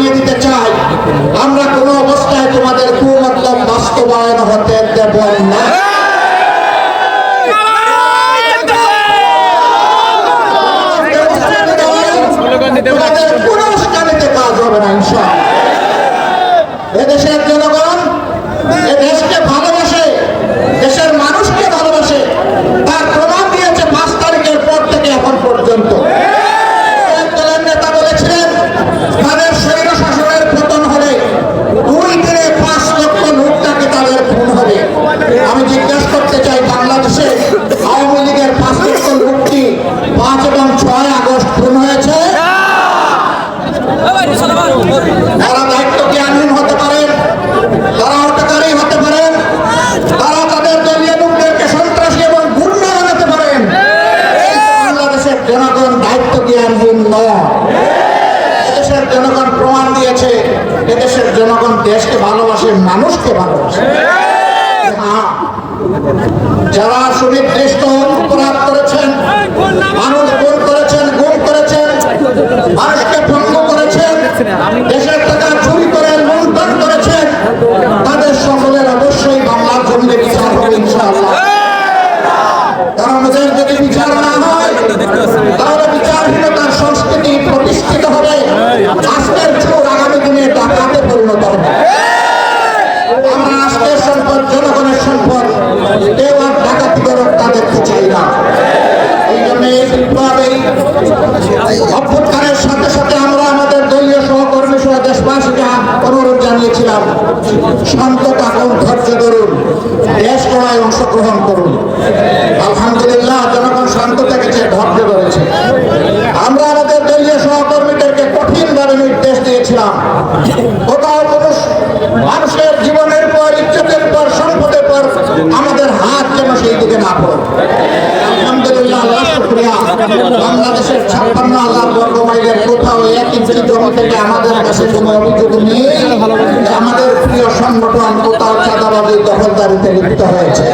জানিয়ে দিতে চাই। আমরা কোনো অবস্থায় তোমাদের কুমতলব বাস্তবায়ন হতে দেওয়ার জন্য এদেশের জনগণ প্রমাণ দিয়েছে, এদেশের জনগণ দেশকে ভালোবাসে, মানুষকে ভালোবাসে। যারা সুনির্দিষ্ট অপরাধ করেছেন, মানুষ নির্বাসন পর কেউ আর ডাকাতি করক তা দেখতে চাই না। এই জন্য এই বিপ্লবেই সাথে সাথে আমরা আমাদের দলীয় সহকর্মী সহ দেশবাসীকে অনুরোধ জানিয়েছিলাম, শান্ত থাকুন, ধৈর্য ধরুন, দেশ করায় অংশগ্রহণ করুন। আলহামদুলিল্লাহ, জনগণ শান্ত থেকেছে, ধৈর্য ধরেছে। আমরা আমাদের দলীয় সহকর্মীদেরকে কঠিনভাবে নির্দেশ দিয়েছিলাম। বাংলাদেশের ছাপ্পান্ন হাজার বর্গ মাইলের কোথাও এক ইঞ্চি জমি থেকে আমাদের কাছে কোনো অভিযোগ নেই। আমাদের প্রিয় সংগঠন কোথাও চাঁদাবাজি দখলদারিতে লিপ্ত হয়েছে।